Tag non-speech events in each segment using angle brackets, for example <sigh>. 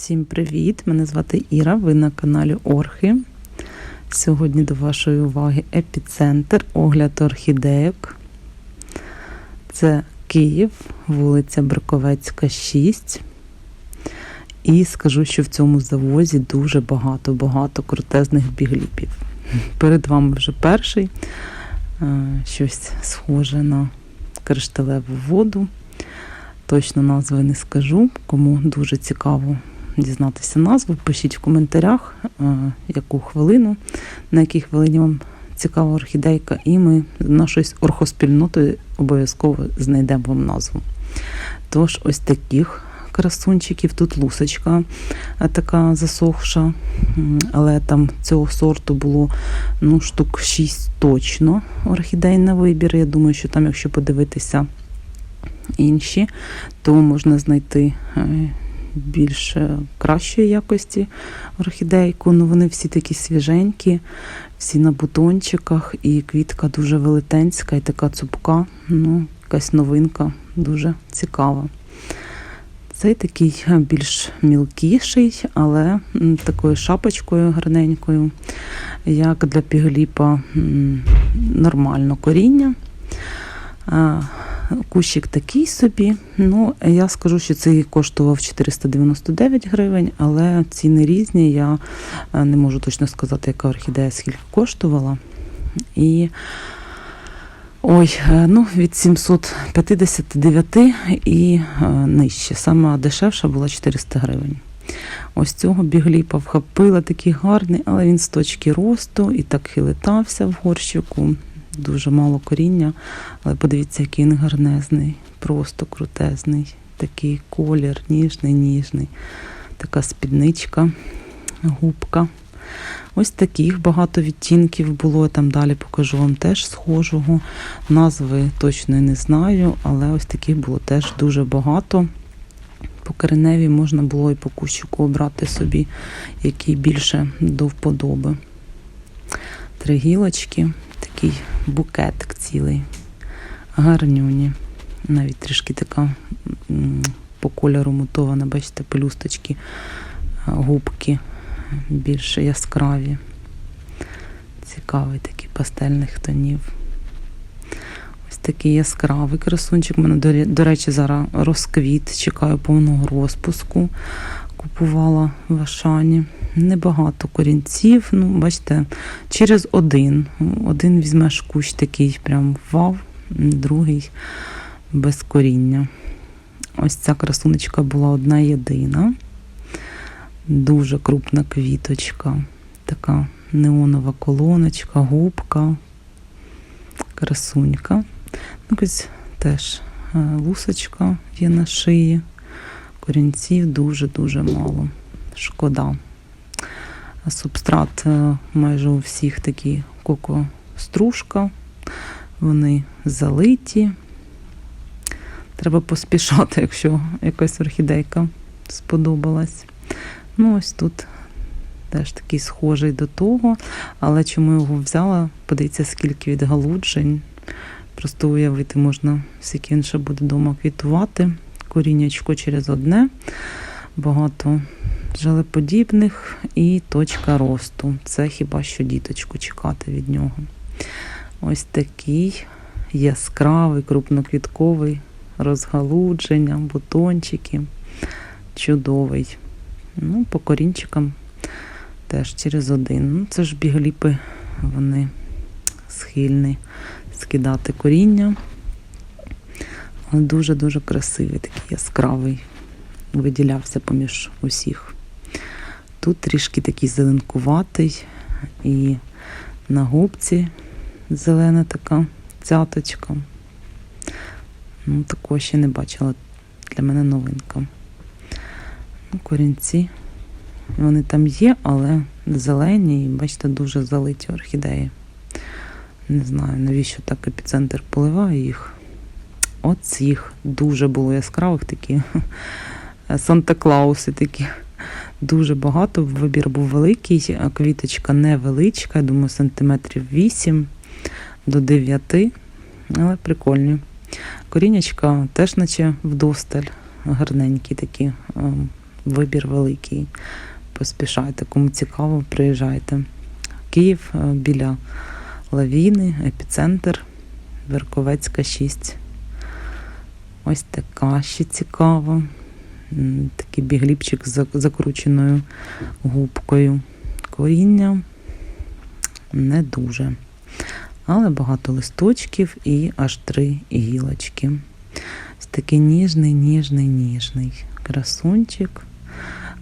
Всім привіт! Мене звати Іра. Ви на каналі Орхи. Сьогодні до вашої уваги епіцентр, огляд орхідейок. Це Київ, вулиця Браковецька, 6. І скажу, що в цьому завозі дуже багато-багато крутезних бігліпів. Перед вами вже перший. Е, Щось схоже на кришталеву воду. Точно назви не скажу. Кому дуже цікаво дізнатися назву, пишіть в коментарях, е, яку хвилину, на якій хвилині вам цікава орхідейка, і ми нашою орхоспільнотою обов'язково знайдемо вам назву. Тож, ось таких красунчиків, тут лусочка е, така засохша, але там цього сорту було ну, штук 6 точно орхідей на вибір. Я думаю, що там, якщо подивитися інші, то можна знайти е, більш кращої якості орхідейку. Ну, вони всі такі свіженькі, всі на бутончиках, і квітка дуже велетенська і така цупка. Ну, якась новинка, дуже цікава. Цей такий більш мілкіший, але такою шапочкою гарненькою, як для пігліпа нормально коріння. Кущик такий собі. Ну, я скажу, що цей коштував 499 гривень, але ціни різні. Я е, не можу точно сказати, яка орхідея скільки коштувала. І ой, е, ну, від 759 і е, нижче. Сама дешевша була 400 гривень. Ось цього бігліпа вхопила такий гарний, але він з точки росту і так хилитався в горщику. Дуже мало коріння, але подивіться, який він гарнезний, просто крутезний. Такий колір, ніжний, ніжний. Така спідничка, губка. Ось таких багато відтінків було. Там далі покажу вам теж схожого. Назви точно не знаю, але ось таких було теж дуже багато. По кореневі можна було і по кущику обрати собі, який більше до вподоби. Три гілочки, такий букетик цілий. Гарнюні. Навіть трішки така по кольору мутована, бачите, пелюсточки, губки більш яскраві. Цікавий такий пастельних тонів. Ось такий яскравий красунчик. У мене, до речі, зараз розквіт. Чекаю повного розпуску. Купувала в Ашані. Небагато корінців. Ну, бачите, через один. Один візьмеш кущ такий прям вау, другий без коріння. Ось ця красунечка була одна єдина. Дуже крупна квіточка. Така неонова колоночка, губка, красунька. Ну, ось теж е, лусочка є на шиї. Корінців дуже-дуже мало. Шкода. Субстрат е, майже у всіх такі коко-стружка. Вони залиті. Треба поспішати, <laughs> якщо якась орхідейка сподобалась. Ну, ось тут теж такий схожий до того. Але чому його взяла? Подивіться, скільки відгалуджень. Просто уявити можна, скільки він ще буде вдома квітувати. Коріннячко через одне. Багато жалеподібних і точка росту. Це хіба що діточку чекати від нього. Ось такий яскравий, крупноквітковий, розгалудження, бутончики. Чудовий. Ну, по корінчикам теж через один. Ну, це ж бігліпи, вони схильні скидати коріння. Дуже-дуже красивий, такий яскравий. Виділявся поміж усіх. Тут трішки такий зеленкуватий і на губці зелена така цяточка. Ну, такого ще не бачила. Для мене новинка. Ну, корінці. Вони там є, але зелені і, бачите, дуже залиті орхідеї. Не знаю, навіщо так епіцентр поливає їх. От їх дуже було яскравих такі. <laughs> Санта-Клауси такі. Дуже багато. Вибір був великий, квіточка невеличка, я думаю, сантиметрів 8 до 9, але прикольні. Корінечка теж, наче вдосталь, гарненькі такі. ем, вибір великий. Поспішайте, кому цікаво, приїжджайте. Київ е, біля Лавіни, епіцентр, Верковецька 6. Ось така ще цікава. Такий бігліпчик з закрученою губкою. Коріння не дуже. Але багато листочків і аж три гілочки. Ось такий ніжний, ніжний, ніжний красунчик.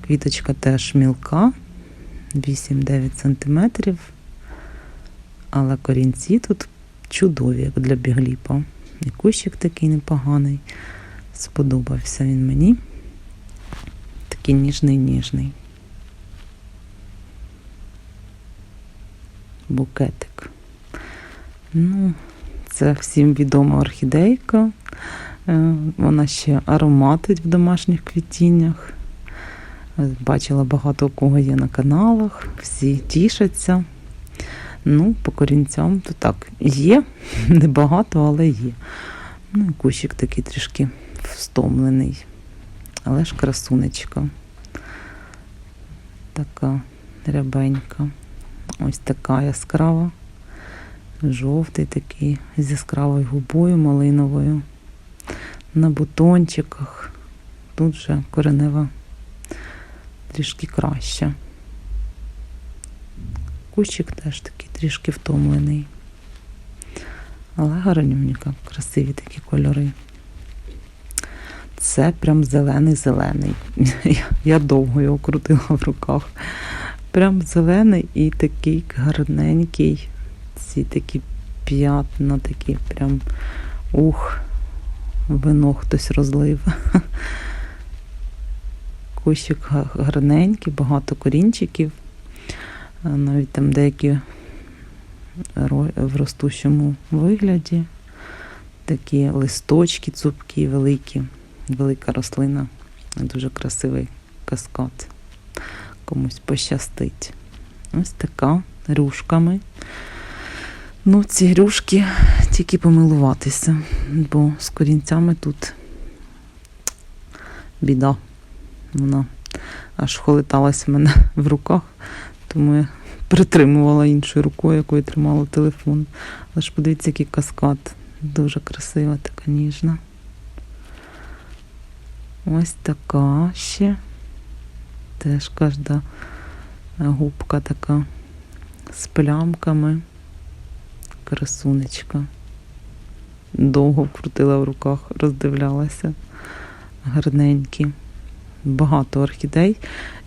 Квіточка теж мілка, 8-9 см. Але корінці тут чудові, як для бігліпа. І кущик такий непоганий. Сподобався він мені. Такий ніжний, ніжний. Букетик. Ну, це всім відома орхідейка. Е, Вона ще ароматить в домашніх квітіннях. Бачила багато кого є на каналах, всі тішаться. Ну, по корінцям то так є, <laughs> небагато, але є. Ну, і кущик такий трішки встомлений. Але ж красунечка. Така рябенька. Ось така яскрава. Жовтий такий з яскравою губою малиновою. На бутончиках. Тут вже коренева трішки краща. Кущик теж такий трішки втомлений. Але гарнюнька, красиві такі кольори. Це прям зелений-зелений. <laughs> Я, довго його крутила в руках. Прям зелений і такий гарненький. Ці такі п'ятна, такі прям ух, вино хтось розлив. <laughs> Кущик гарненький, багато корінчиків. Навіть там деякі в ростущому вигляді. Такі листочки цупкі, великі, велика рослина. Дуже красивий каскад. Комусь пощастить. Ось така рюшками. Ну, ці рюшки тільки помилуватися, бо з корінцями тут біда. Вона аж холиталась в мене в руках, тому я притримувала іншою рукою, якою тримала телефон. Але ж подивіться, який каскад. Дуже красива, така ніжна. Ось така ще. Теж кожна губка така з плямками. Красунечка. Довго вкрутила в руках, роздивлялася. Гарненькі. Багато орхідей,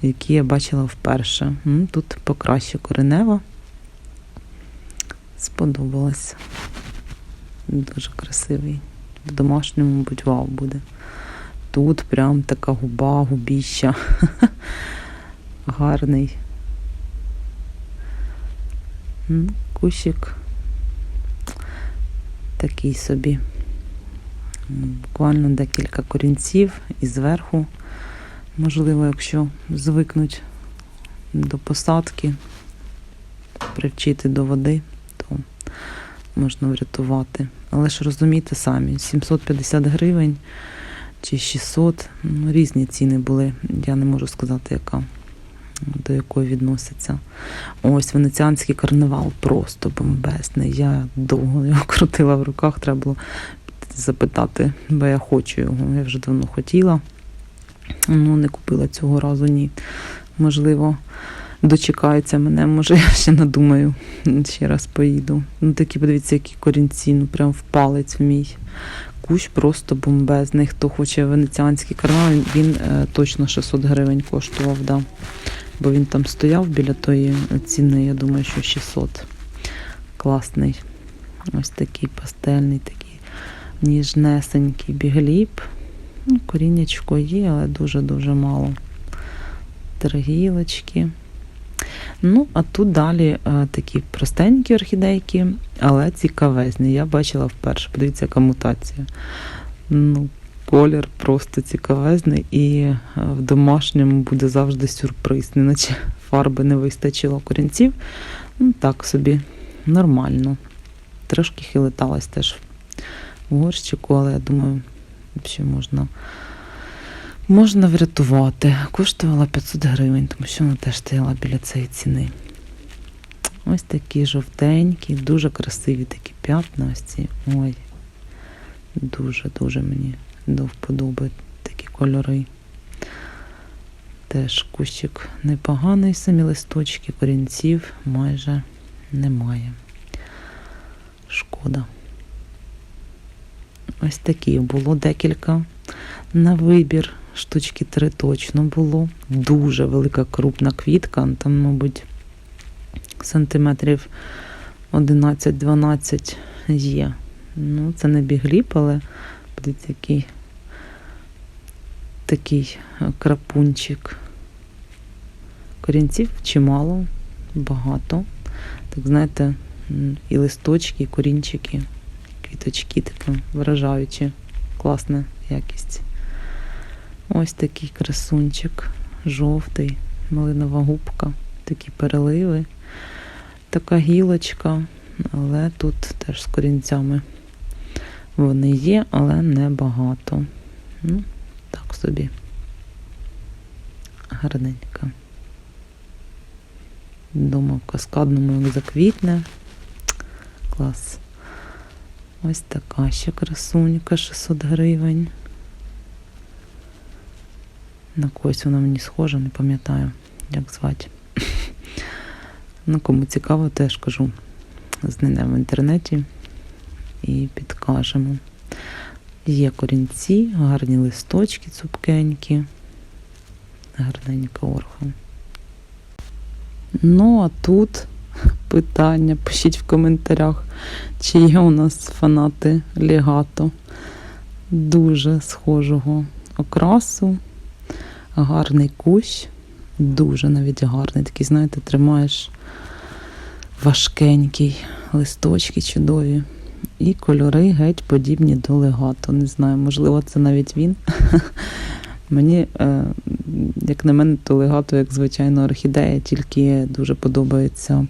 які я бачила вперше. Тут покраще коренева. Сподобалось. Дуже красивий. В домашньому, мабуть, вау буде. Тут прям така губа, губіща. <laughs> Гарний. Кущик такий собі. Буквально декілька корінців і зверху. Можливо, якщо звикнуть до посадки, привчити до води, то можна врятувати. Але ж розумієте самі, 750 гривень чи 600, ну, різні ціни були. Я не можу сказати, яка до якої відноситься. Ось венеціанський карнавал просто бомбезний. Я довго його <laughs> крутила в руках, треба було запитати, бо я хочу його. Я вже давно хотіла. Ну, не купила цього разу, ні. Можливо, дочекається мене, може, <laughs> я ще надумаю, ще раз поїду. Ну, такі, подивіться, які корінці, ну прям в палець в мій. Кущ просто бомбезний. Хто хоче венеціанський карнавал, він е, точно 600 гривень коштував, да. бо він там стояв біля тої ціни, я думаю, що 600. Класний. Ось такий пастельний, такий ніжнесенький бігліп. Ну, коріннячко є, але дуже-дуже мало. Три гілочки. Ну, а тут далі е, такі простенькі орхідейки, але цікавезні. Я бачила вперше. Подивіться, яка мутація. Ну, колір просто цікавезний, і е, в домашньому буде завжди сюрприз. Неначе фарби не вистачило корінців. Ну, так собі, нормально. Трошки хилиталась теж в горщику, але я думаю, ще можна можна врятувати. Коштувала 500 гривень, тому що вона теж стояла біля цієї ціни. Ось такі жовтенькі, дуже красиві такі п'ятна. Ось ці. Ой, дуже-дуже мені до вподоби такі кольори. Теж кущик непоганий, самі листочки, корінців майже немає. Шкода. Ось такі було декілька на вибір. Штучки три точно було. Дуже велика крупна квітка. Там, мабуть, сантиметрів 11-12 є. Ну, це не бігліп, але подивіться, який такий е, крапунчик. Корінців чимало, багато. Так знаєте, і листочки, і корінчики, квіточки такі вражаючі. Класна якість. Ось такий красунчик, жовтий, малинова губка, такі переливи, така гілочка, але тут теж з корінцями вони є, але не багато. Ну, так собі. Гарненька. Думаю, в каскадному як заквітне. Клас. Ось така ще красунька, 600 гривень. На когось вона мені схожа, не пам'ятаю, як звати. Ну, кому цікаво, теж кажу. Знайдемо в інтернеті і підкажемо. Є корінці, гарні листочки цупкенькі, гарненька орха. Ну, а тут питання, пишіть в коментарях, чи є у нас фанати легато. Дуже схожого окрасу, гарний кущ, дуже навіть гарний. Такий, знаєте, тримаєш важкенький, листочки чудові. І кольори геть подібні до легато. Не знаю, можливо, це навіть він. <laughs> Мені, е, як на мене, то легато, як звичайно, орхідея, тільки дуже подобається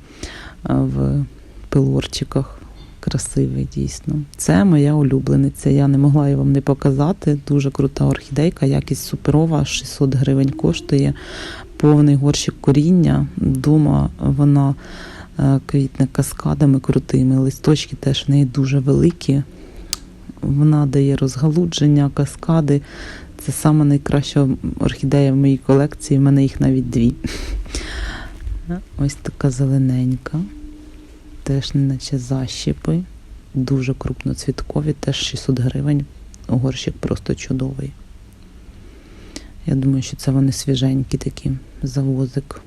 е, в пилорчиках. Красивий, дійсно. Це моя улюблениця. Я не могла її вам не показати. Дуже крута орхідейка, якість суперова, 600 гривень коштує. Повний горщик коріння. Дома вона е, квітне каскадами крутими. Листочки теж в неї дуже великі. Вона дає розгалудження, каскади. Це саме найкраща орхідея в моїй колекції. У мене їх навіть дві. Ось така зелененька. Теж наче защіпи. Дуже крупноцвіткові, теж 600 гривень. Горщик просто чудовий. Я думаю, що це вони свіженькі такі завозик.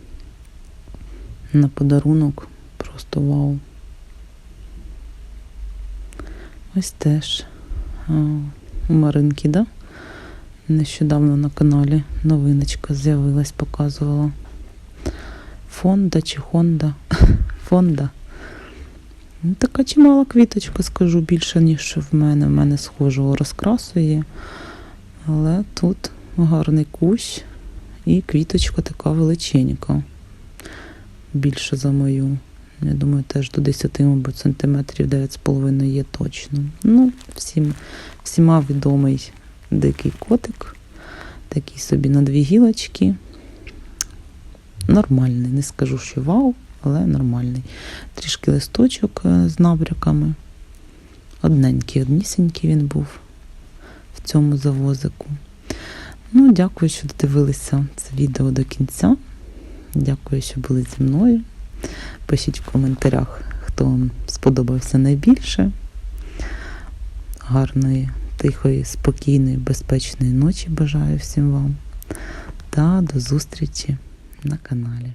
На подарунок. Просто вау. Ось теж у Маринки, да? Нещодавно на каналі новиночка з'явилась, показувала. Фонда чи Хонда? <laughs> Фонда. Ну, така чимала квіточка, скажу, більше, ніж в мене. В мене схожого розкрасу є. Але тут гарний кущ і квіточка така величенька. Більше за мою. Я думаю, теж до 10, мабуть, сантиметрів 9,5 є точно. Ну, всім, всіма відомий дикий котик. Такий собі на дві гілочки. Нормальний. Не скажу, що вау, але нормальний. Трішки листочок е, з набряками. Одненький, однісінький він був в цьому завозику. Ну, дякую, що додивилися це відео до кінця. Дякую, що були зі мною. Пишіть в коментарях, хто вам сподобався найбільше. Гарної, тихої, спокійної, безпечної ночі бажаю всім вам. Та до зустрічі на каналі.